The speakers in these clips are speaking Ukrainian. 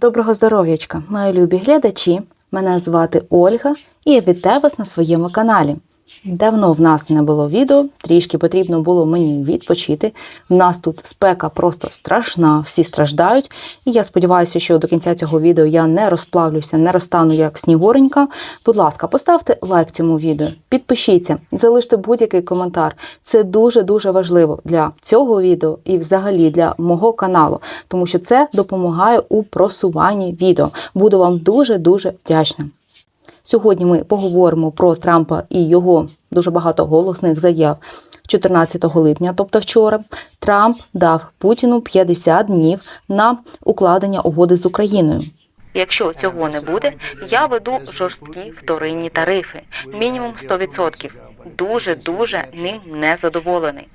Доброго здоров'ячка, мої любі глядачі. Мене звати Ольга і я вітаю вас на своєму каналі. Давно в нас не було відео, трішки потрібно було мені відпочити. В нас тут спека просто страшна, всі страждають. І я сподіваюся, що до кінця цього відео я не розплавлюся, не розтану як снігуренька. Будь ласка, поставте лайк цьому відео, підпишіться, залиште будь-який коментар. Це дуже-дуже важливо для цього відео і взагалі для мого каналу, тому що це допомагає у просуванні відео. Буду вам дуже-дуже вдячна. Сьогодні ми поговоримо про Трампа і його дуже багато голосних заяв. 14 липня, тобто вчора, Трамп дав Путіну 50 днів на укладення угоди з Україною. Якщо цього не буде, я веду жорсткі вторинні тарифи, мінімум 100%. Дуже дуже ним не задоволений.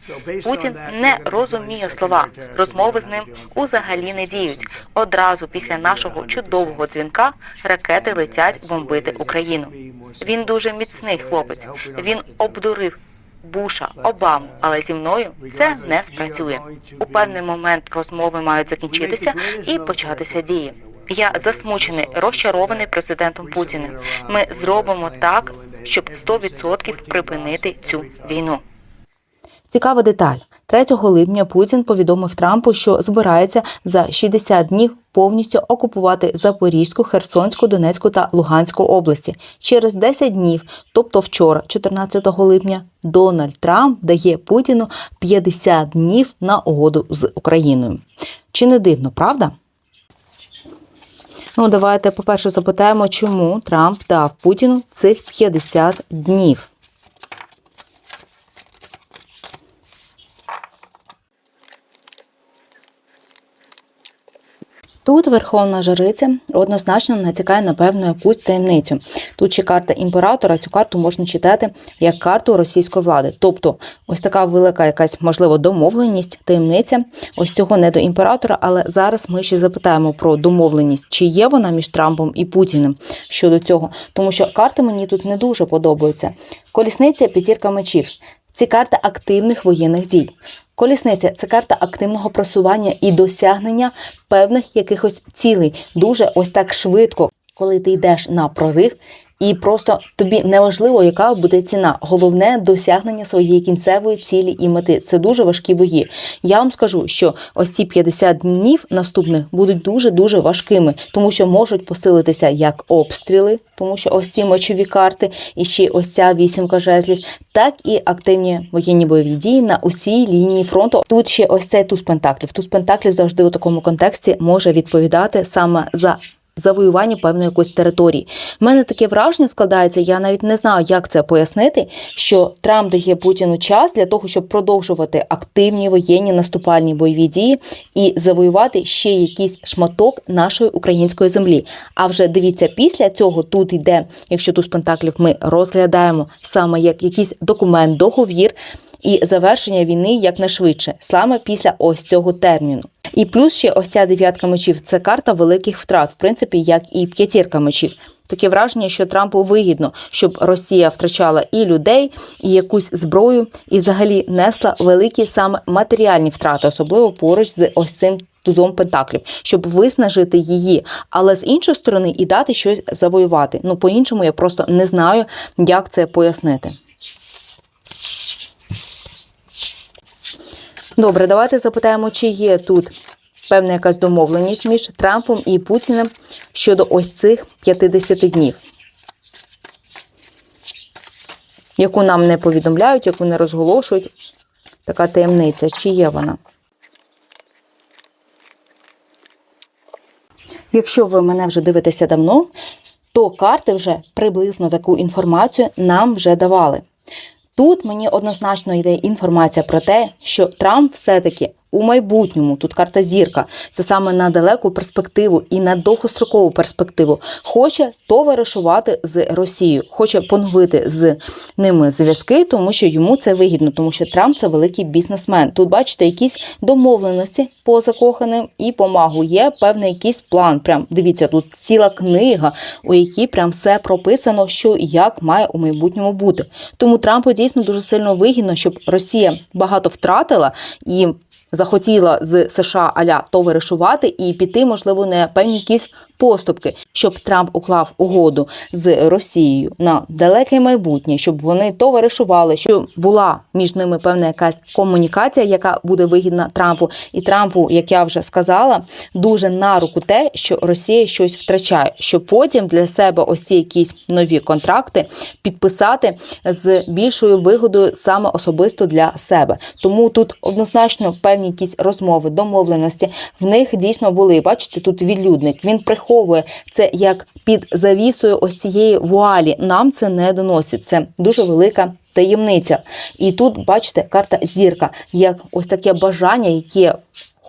Путін не розуміє слова. Розмови з ним узагалі не діють. Одразу після нашого чудового дзвінка ракети летять бомбити Україну. Він дуже міцний хлопець. Він обдурив Буша, Обаму, але зі мною це не спрацює. У певний момент розмови мають закінчитися і початися дії. Я засмучений, розчарований президентом Путіним. Ми зробимо так, щоб 100% припинити цю війну. Цікава деталь. 3 липня Путін повідомив Трампу, що збирається за 60 днів повністю окупувати Запорізьку, Херсонську, Донецьку та Луганську області. Через 10 днів, тобто вчора, 14 липня, Дональд Трамп дає Путіну 50 днів на угоду з Україною. Чи не дивно, правда? Ну, давайте, по-перше, запитаємо, чому Трамп дав Путіну цих 50 днів. Тут верховна жриця однозначно натякає на певну якусь таємницю. Тут ще карта імператора, цю карту можна читати як карту російської влади. Тобто, ось така велика якась, можливо, домовленість, таємниця. Ось цього не до імператора, але зараз ми ще запитаємо про домовленість, чи є вона між Трампом і Путіним щодо цього. Тому що карти мені тут не дуже подобаються. Колісниця п'ятірка мечів. Ці карта активних воєнних дій. Колісниця це карта активного просування і досягнення певних якихось цілей. Дуже ось так швидко, коли ти йдеш на прорив, і просто тобі не важливо, яка буде ціна. Головне досягнення своєї кінцевої цілі і мети. Це дуже важкі бої. Я вам скажу, що ось ці 50 днів наступних будуть дуже дуже важкими, тому що можуть посилитися як обстріли, тому що ось ці мочові карти, і ще ось ця вісімка жезлів, так і активні воєнні бойові дії на усій лінії фронту. Тут ще ось цей туз пентаклів. Туз пентаклів завжди у такому контексті може відповідати саме за. Завоювання певної якоїсь території. У мене таке враження складається, я навіть не знаю, як це пояснити, що Трамп дає Путіну час для того, щоб продовжувати активні воєнні наступальні бойові дії і завоювати ще якийсь шматок нашої української землі. А вже дивіться, після цього тут йде, якщо тут з пентаклів ми розглядаємо саме як якийсь документ, договір. І завершення війни якнайшвидше, саме після ось цього терміну. І плюс ще ось ця дев'ятка мечів це карта великих втрат, в принципі, як і п'ятірка мечів. Таке враження, що Трампу вигідно, щоб Росія втрачала і людей, і якусь зброю, і взагалі несла великі саме матеріальні втрати, особливо поруч з ось цим тузом пентаклів, щоб виснажити її, але з іншої сторони і дати щось завоювати. Ну по-іншому я просто не знаю, як це пояснити. Добре, давайте запитаємо, чи є тут певна якась домовленість між Трампом і Путіним щодо ось цих 50 днів, яку нам не повідомляють, яку не розголошують. Така таємниця, чи є вона? Якщо ви мене вже дивитеся давно, то карти вже приблизно таку інформацію нам вже давали. Тут мені однозначно йде інформація про те, що Трамп все-таки у майбутньому, тут карта зірка, це саме на далеку перспективу і на довгострокову перспективу, хоче товаришувати з Росією, хоче поновити з ними зв'язки, тому що йому це вигідно, тому що Трамп це великий бізнесмен. Тут бачите якісь домовленості по закоханим і помагу. Є певний якийсь план. Прям дивіться, тут ціла книга, у якій прям все прописано, що і як має у майбутньому бути. Тому Трампу дійсно дуже сильно вигідно, щоб Росія багато втратила і захотіла з США аля товаришувати і піти, можливо, на певні якісь поступки, щоб Трамп уклав угоду з Росією на далеке майбутнє, щоб вони товаришували, щоб була між ними певна якась комунікація, яка буде вигідна Трампу. І Трампу, як я вже сказала, дуже на руку те, що Росія щось втрачає, щоб потім для себе ось ці якісь нові контракти підписати з більшою вигодою саме особисто для себе. Тому тут однозначно певні якісь розмови, домовленості в них дійсно були. Бачите, тут відлюдник. Він приховує це як під завісою ось цієї вуалі. Нам це не доносить. Це дуже велика. Таємниця, і тут бачите карта зірка, як ось таке бажання, яке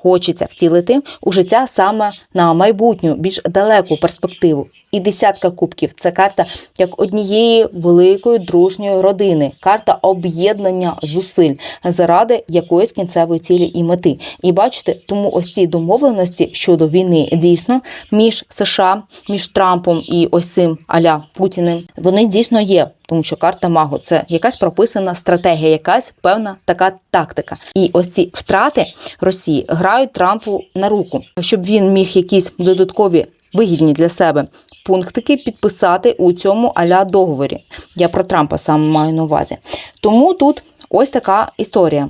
хочеться втілити у життя саме на майбутню, більш далеку перспективу. І десятка кубків це карта як однієї великої дружньої родини, карта об'єднання зусиль заради якоїсь кінцевої цілі і мети. І бачите, тому ось ці домовленості щодо війни дійсно між США, між Трампом і ось цим Аля Путіним, вони дійсно є. Тому що карта магу це якась прописана стратегія, якась певна така тактика. І ось ці втрати Росії грають Трампу на руку, щоб він міг якісь додаткові вигідні для себе пунктики підписати у цьому аля договорі. Я про Трампа саме маю на увазі. Тому тут ось така історія.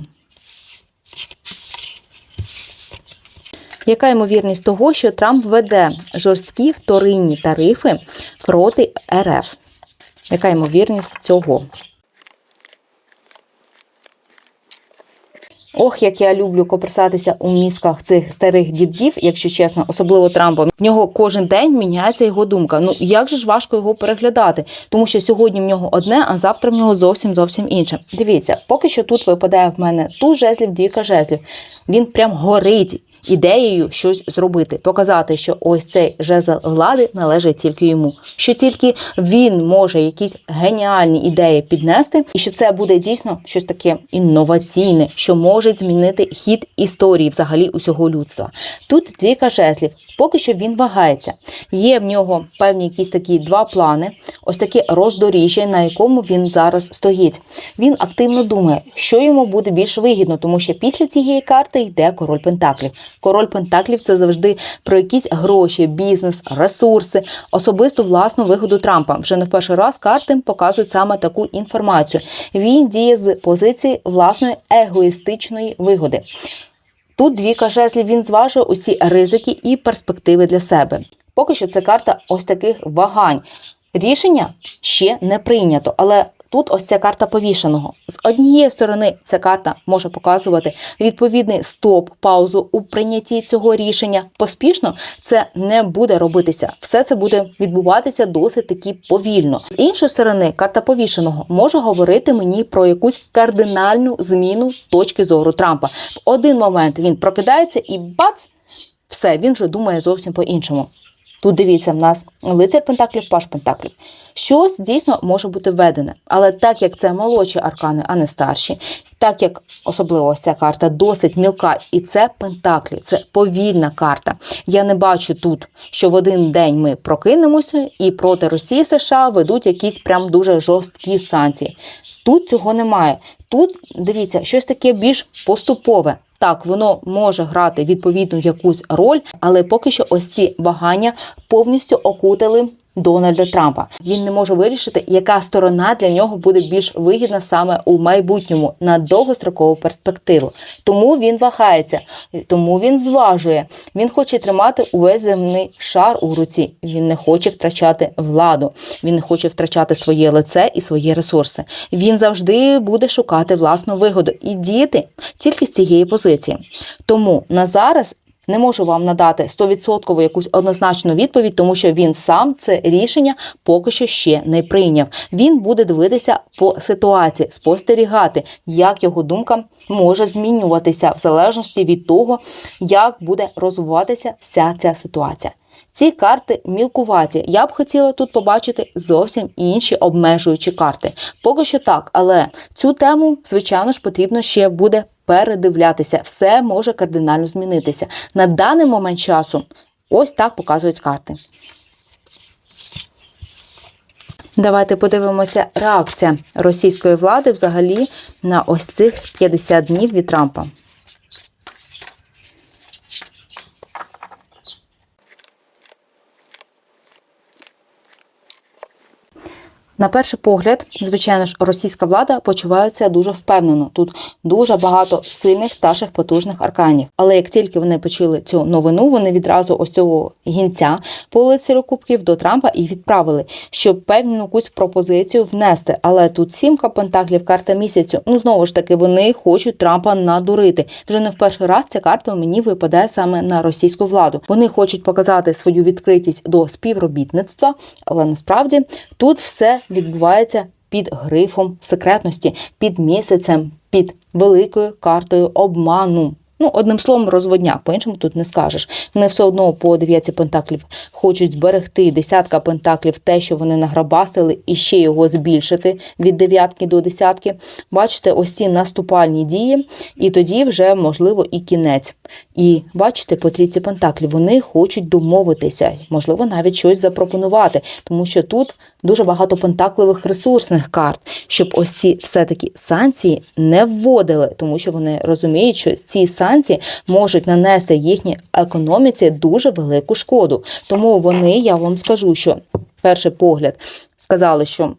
Яка ймовірність того, що Трамп веде жорсткі вторинні тарифи проти РФ? Яка ймовірність цього? Ох, як я люблю коперсатися у мізках цих старих дідів, якщо чесно, особливо Трампа. В нього кожен день міняється його думка. Ну як же ж важко його переглядати, тому що сьогодні в нього одне, а завтра в нього зовсім зовсім інше. Дивіться, поки що тут випадає в мене ту жезлів, двійка жезлів. Він прям горить. Ідеєю щось зробити, показати, що ось цей жезл влади належить тільки йому, що тільки він може якісь геніальні ідеї піднести, і що це буде дійсно щось таке інноваційне, що може змінити хід історії взагалі усього людства. Тут двійка жезлів. Поки що він вагається. Є в нього певні якісь такі два плани, ось таке роздоріжжя, на якому він зараз стоїть. Він активно думає, що йому буде більш вигідно, тому що після цієї карти йде король Пентаклів. Король Пентаклів це завжди про якісь гроші, бізнес, ресурси, особисту власну вигоду Трампа. Вже не в перший раз карти показують саме таку інформацію. Він діє з позиції власної егоїстичної вигоди. Тут двійка жезлів він зважує усі ризики і перспективи для себе. Поки що це карта ось таких вагань. Рішення ще не прийнято, але тут ось ця карта повішеного. З однієї сторони, ця карта може показувати відповідний стоп, паузу у прийнятті цього рішення. Поспішно це не буде робитися. Все це буде відбуватися досить таки повільно. З іншої сторони, карта повішеного може говорити мені про якусь кардинальну зміну точки зору Трампа. В один момент він прокидається і бац, все, він вже думає зовсім по-іншому. Тут дивіться, в нас лицар Пентаклів, паш Пентаклів. Щось дійсно може бути введене. Але так як це молодші аркани, а не старші, так як особливо ось ця карта досить мілка, і це Пентаклі, це повільна карта. Я не бачу тут, що в один день ми прокинемося і проти Росії США ведуть якісь прям дуже жорсткі санкції. Тут цього немає. Тут дивіться, щось таке більш поступове. Так, воно може грати відповідну якусь роль, але поки що ось ці вагання повністю окутали Дональда Трампа. Він не може вирішити, яка сторона для нього буде більш вигідна саме у майбутньому на довгострокову перспективу. Тому він вагається, тому він зважує. Він хоче тримати увесь земний шар у руці. Він не хоче втрачати владу. Він не хоче втрачати своє лице і свої ресурси. Він завжди буде шукати власну вигоду і діяти тільки з цієї позиції. Тому на зараз не можу вам надати 100% якусь однозначну відповідь, тому що він сам це рішення поки що ще не прийняв. Він буде дивитися по ситуації, спостерігати, як його думка може змінюватися в залежності від того, як буде розвиватися вся ця ситуація. Ці карти мілкуваті. Я б хотіла тут побачити зовсім інші обмежуючі карти. Поки що так, але цю тему, звичайно ж, потрібно ще буде передивлятися. Все може кардинально змінитися. На даний момент часу ось так показують карти. Давайте подивимося реакція російської влади взагалі на ось цих 50 днів від Трампа. На перший погляд, звичайно ж, російська влада почувається дуже впевнено. Тут дуже багато сильних старших потужних арканів. Але як тільки вони почули цю новину, вони відразу ось цього гінця по лицарю кубків до Трампа і відправили, щоб певну якусь пропозицію внести. Але тут сімка пентаклів, карта місяцю. Ну знову ж таки, вони хочуть Трампа надурити. Вже не в перший раз ця карта мені випадає саме на російську владу. Вони хочуть показати свою відкритість до співробітництва, але насправді тут все відбувається під грифом секретності, під місяцем, під великою картою обману. Ну, одним словом, розводняк, по-іншому тут не скажеш. Вони все одно по дев'ятці пентаклів хочуть зберегти десятка пентаклів, те, що вони награбастили, і ще його збільшити від дев'ятки до десятки. Бачите, ось ці наступальні дії, і тоді вже можливо і кінець. І бачите, по трійці пентаклів вони хочуть домовитися, можливо, навіть щось запропонувати, тому що тут дуже багато пентакливих ресурсних карт, щоб ось ці все-таки санкції не вводили, тому що вони розуміють, що ці санкції можуть нанести їхній економіці дуже велику шкоду. Тому вони, я вам скажу, що перший погляд сказали, що.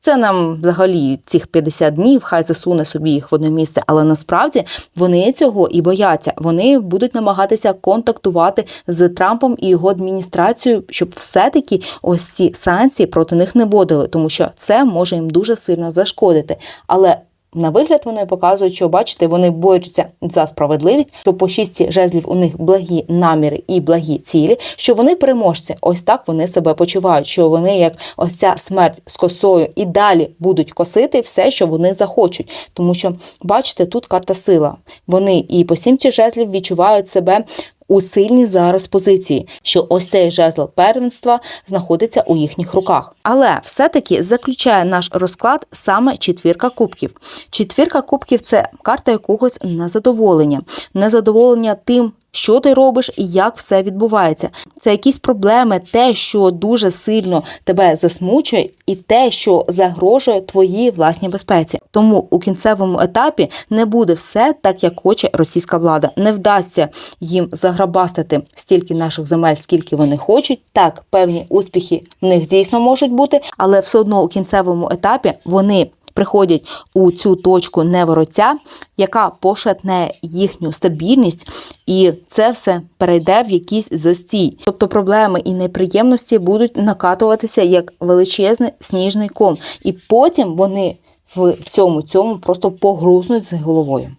Це нам взагалі цих 50 днів, хай засуне собі їх в одне місце, але насправді вони цього і бояться. Вони будуть намагатися контактувати з Трампом і його адміністрацією, щоб все-таки ось ці санкції проти них не вводили, тому що це може їм дуже сильно зашкодити. Але на вигляд вони показують, що бачите, вони борються за справедливість, що по шістці жезлів у них благі наміри і благі цілі, що вони переможці. Ось так вони себе почувають, що вони, як ось ця смерть з косою, і далі будуть косити все, що вони захочуть. Тому що, бачите, тут карта сила. Вони і по сімці жезлів відчувають себе. У сильній зараз позиції, що ось цей жезл первенства знаходиться у їхніх руках. Але все-таки заключає наш розклад саме четвірка кубків. Четвірка кубків це карта якогось незадоволення, незадоволення тим. Що ти робиш і як все відбувається? Це якісь проблеми, те, що дуже сильно тебе засмучує, і те, що загрожує твоїй власній безпеці. Тому у кінцевому етапі не буде все так, як хоче російська влада. Не вдасться їм заграбастити стільки наших земель, скільки вони хочуть. Так, певні успіхи в них дійсно можуть бути, але все одно у кінцевому етапі вони приходять у цю точку невороття, яка пошатне їхню стабільність, і це все перейде в якийсь застій. Тобто проблеми і неприємності будуть накатуватися як величезний сніжний ком, і потім вони в цьому цьому просто погрузнуть з головою.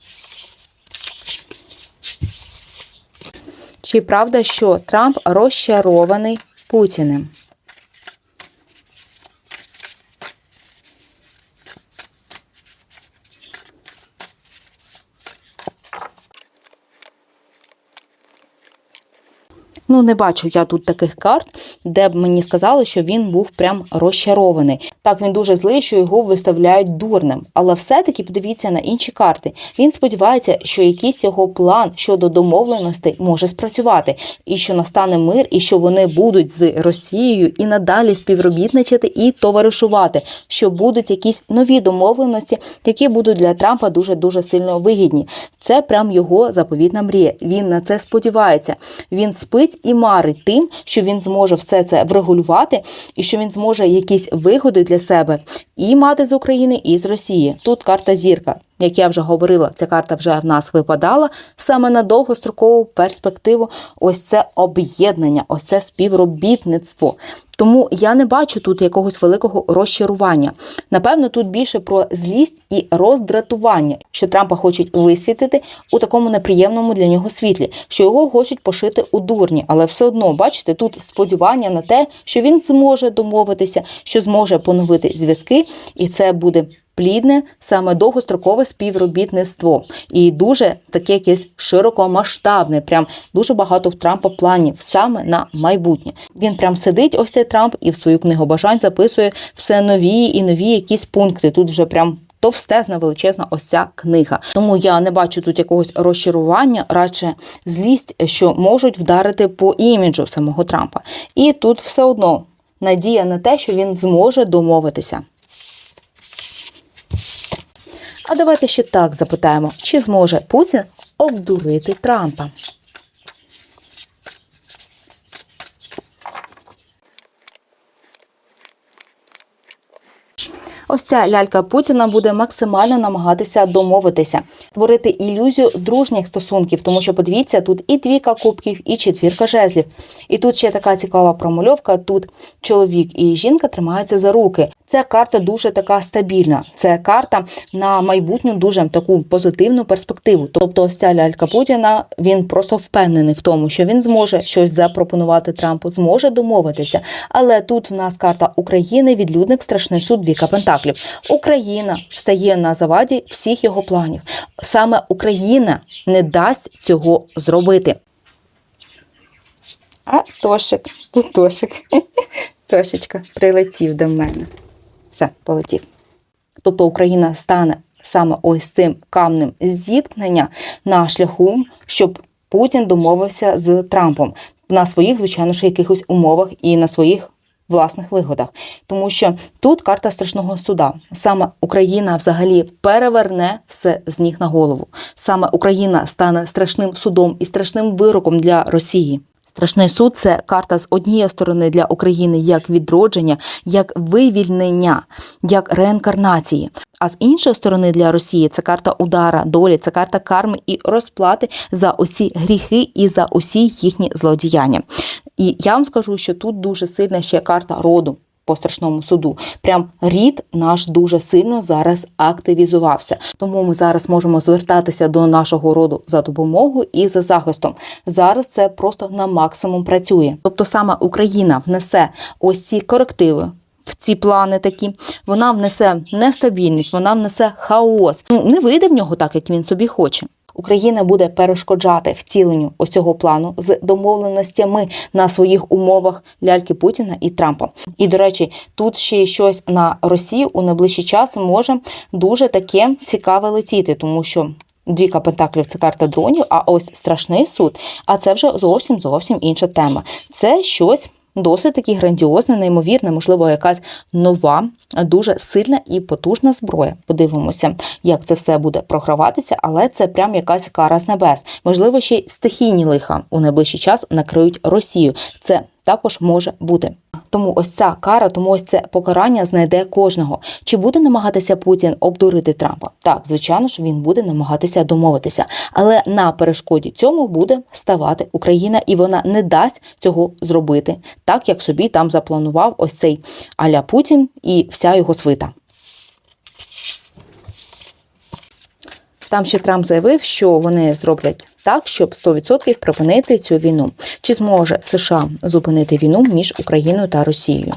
Чи правда, що Трамп розчарований Путіним? Ну, не бачу я тут таких карт, де б мені сказали, що він був прям розчарований. Так, він дуже злий, що його виставляють дурним. Але все-таки подивіться на інші карти. Він сподівається, що якийсь його план щодо домовленостей може спрацювати, і що настане мир, і що вони будуть з Росією і надалі співробітничати і товаришувати, що будуть якісь нові домовленості, які будуть для Трампа дуже дуже сильно вигідні. Це прям його заповітна мрія. Він на це сподівається. Він спить і марить тим, що він зможе все це врегулювати, і що він зможе якісь вигоди для себе і мати з України, і з Росії. Тут карта зірка. Як я вже говорила, ця карта вже в нас випадала саме на довгострокову перспективу. Ось це об'єднання, ось це співробітництво. Тому я не бачу тут якогось великого розчарування. Напевно, тут більше про злість і роздратування, що Трампа хочуть висвітити у такому неприємному для нього світлі, що його хочуть пошити у дурні, але все одно, бачите, тут сподівання на те, що він зможе домовитися, що зможе поновити зв'язки, і це буде плідне, саме довгострокове співробітництво. І дуже таке якесь широкомасштабне, прям дуже багато в Трампа планів саме на майбутнє. Він прям сидить, ось цей Трамп, і в свою книгу бажань записує все нові і нові якісь пункти. Тут вже прям. Товстезна величезна ось ця книга. Тому я не бачу тут якогось розчарування, радше злість, що можуть вдарити по іміджу самого Трампа. І тут все одно надія на те, що він зможе домовитися. А давайте ще так запитаємо, чи зможе Путін обдурити Трампа? ось ця лялька Путіна буде максимально намагатися домовитися, створити ілюзію дружніх стосунків, тому що подивіться, тут і двійка кубків, і четвірка жезлів. І тут ще така цікава промальовка. Тут чоловік і жінка тримаються за руки. Ця карта дуже така стабільна. Це карта на майбутню дуже таку позитивну перспективу. Тобто, ось ця лялька Путіна він просто впевнений в тому, що він зможе щось запропонувати Трампу, зможе домовитися. Але тут в нас карта України, відлюдник, страшний суд, двіка пентаклів. Україна стає на заваді всіх його планів. Саме Україна не дасть цього зробити. А Тошик, тут Тошик. Тошечка прилетів до мене. Все, полетів. Тобто Україна стане саме ось цим камнем зіткнення на шляху, щоб Путін домовився з Трампом на своїх, звичайно ж, якихось умовах і на своїх. Власних вигодах, тому що тут карта страшного суда. Саме Україна взагалі переверне все з ніг на голову. Саме Україна стане страшним судом і страшним вироком для Росії. Страшний суд це карта з однієї сторони для України як відродження, як вивільнення, як реінкарнації. А з іншої сторони для Росії це карта удара, долі, це карта карми і розплати за усі гріхи і за усі їхні злодіяння. І я вам скажу, що тут дуже сильна ще карта роду. По страшному суду, прям рід наш дуже сильно зараз активізувався. Тому ми зараз можемо звертатися до нашого роду за допомогою і за захистом. Зараз це просто на максимум працює. Тобто, саме Україна внесе ось ці корективи. В ці плани такі вона внесе нестабільність, вона внесе хаос. Ну не вийде в нього так, як він собі хоче. Україна буде перешкоджати втіленню ось цього плану з домовленостями на своїх умовах ляльки Путіна і Трампа. І до речі, тут ще щось на Росію у найближчий час може дуже таке цікаве летіти, тому що. Двіка пентаклів це карта дронів, а ось страшний суд. А це вже зовсім зовсім інша тема. Це щось досить таки грандіозна, неймовірна, можливо, якась нова, дуже сильна і потужна зброя. Подивимося, як це все буде програватися, але це прям якась кара з небес. Можливо, ще й стихійні лиха у найближчий час накриють Росію. Це також може бути. Тому ось ця кара, тому ось це покарання знайде кожного. Чи буде намагатися Путін обдурити Трампа? Так, звичайно ж, він буде намагатися домовитися, але на перешкоді цьому буде ставати Україна, і вона не дасть цього зробити, так як собі там запланував ось цей Аля Путін і вся його свита. Там ще Трамп заявив, що вони зроблять так, щоб 100% припинити цю війну. Чи зможе США зупинити війну між Україною та Росією?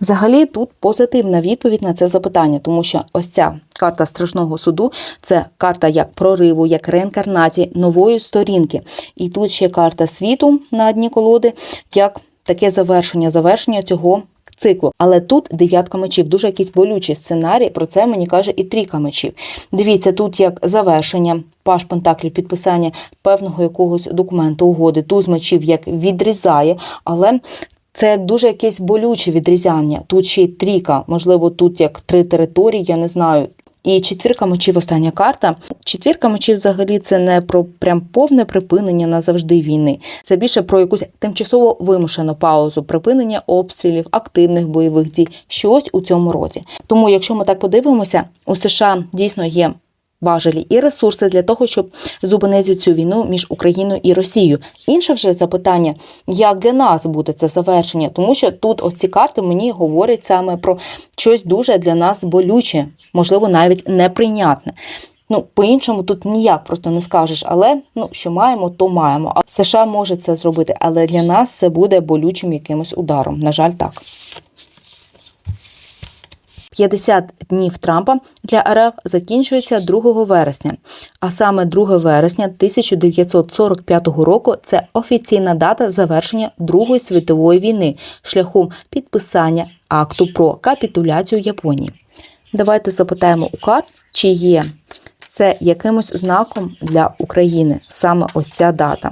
Взагалі тут позитивна відповідь на це запитання, тому що ось ця карта страшного суду це карта як прориву, як реінкарнації нової сторінки. І тут ще карта світу на дні колоди, як таке завершення, завершення цього циклу. Але тут дев'ятка мечів, дуже якийсь болючий сценарій. Про це мені каже і трійка мечів. Дивіться, тут як завершення, паш пентаклів, підписання певного якогось документу, угоди, туз мечів як відрізає, але. Це як дуже якесь болюче відрізання. Тут ще й трійка, можливо, тут як три території, я не знаю. І четвірка мечів остання карта. Четвірка мечів взагалі це не про прям повне припинення назавжди війни. Це більше про якусь тимчасово вимушену паузу, припинення обстрілів, активних бойових дій, щось у цьому роді. Тому, якщо ми так подивимося, у США дійсно є. Важелі і ресурси для того, щоб зупинити цю війну між Україною і Росією. Інше вже запитання, як для нас буде це завершення, тому що тут ось ці карти мені говорять саме про щось дуже для нас болюче, можливо, навіть неприйнятне. Ну, по-іншому тут ніяк просто не скажеш, але ну, що маємо, то маємо. А США може це зробити, але для нас це буде болючим якимось ударом. На жаль, так. 50 днів Трампа для РФ закінчується 2 вересня. А саме 2 вересня 1945 року це офіційна дата завершення Другої світової війни шляхом підписання акту про капітуляцію Японії. Давайте запитаємо у карт, чи є це якимось знаком для України саме ось ця дата.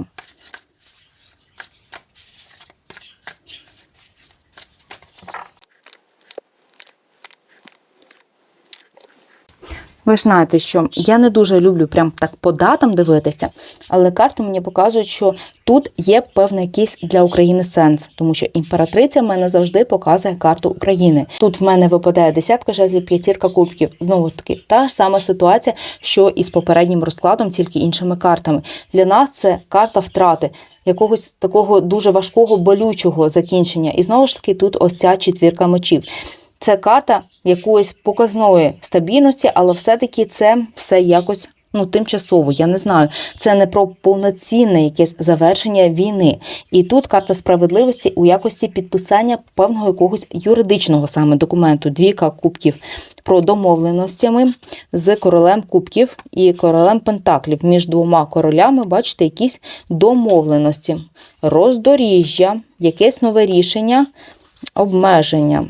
Ви ж знаєте, що я не дуже люблю прям так по датам дивитися, але карти мені показують, що тут є певний якийсь для України сенс, тому що імператриця в мене завжди показує карту України. Тут в мене випадає десятка жезлів, п'ятірка кубків. Знову ж таки, та ж сама ситуація, що і з попереднім розкладом, тільки іншими картами. Для нас це карта втрати. Якогось такого дуже важкого болючого закінчення. І знову ж таки, тут ось ця четвірка мечів. Це карта якоїсь показної стабільності, але все-таки це все якось ну, тимчасово. Я не знаю. Це не про повноцінне якесь завершення війни. І тут карта справедливості у якості підписання певного якогось юридичного саме документу. Двійка кубків про домовленостями з королем кубків і королем пентаклів. Між двома королями, бачите, якісь домовленості, роздоріжжя, якесь нове рішення, обмеження.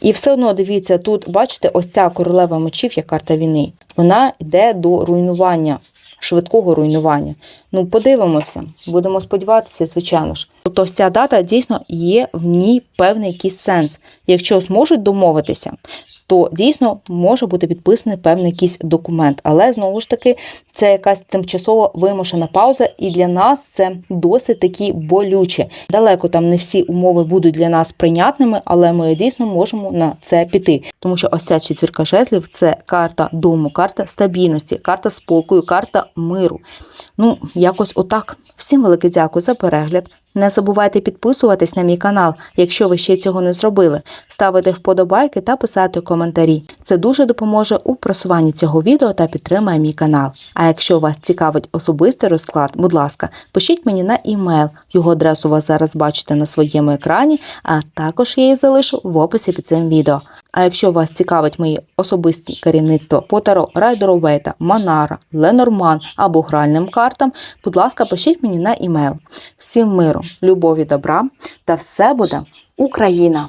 І все одно дивіться, тут, бачите, ось ця королева мечів, як карта війни, вона йде до руйнування, швидкого руйнування. Ну, подивимося, будемо сподіватися, звичайно ж. Тобто ця дата дійсно є в ній певний якийсь сенс. Якщо зможуть домовитися, то дійсно може бути підписаний певний якийсь документ. Але знову ж таки, це якась тимчасово вимушена пауза, і для нас це досить таки болюче. Далеко там не всі умови будуть для нас прийнятними, але ми дійсно можемо на це піти. Тому що ось ця четвірка жезлів це карта дому, карта стабільності, карта спокою, карта миру. Ну, якось отак. Всім велике дякую за перегляд. Не забувайте підписуватись на мій канал, якщо ви ще цього не зробили, ставити вподобайки та писати коментарі. Це дуже допоможе у просуванні цього відео та підтримає мій канал. А якщо вас цікавить особистий розклад, будь ласка, пишіть мені на імейл. Його адресу ви зараз бачите на своєму екрані, а також я її залишу в описі під цим відео. А якщо вас цікавить мої особисті керівництва по Таро, Райдеру Вейта, Манара, Ленорман або гральним картам, будь ласка, пишіть мені на імейл. Всім миру, любові, добра та все буде Україна!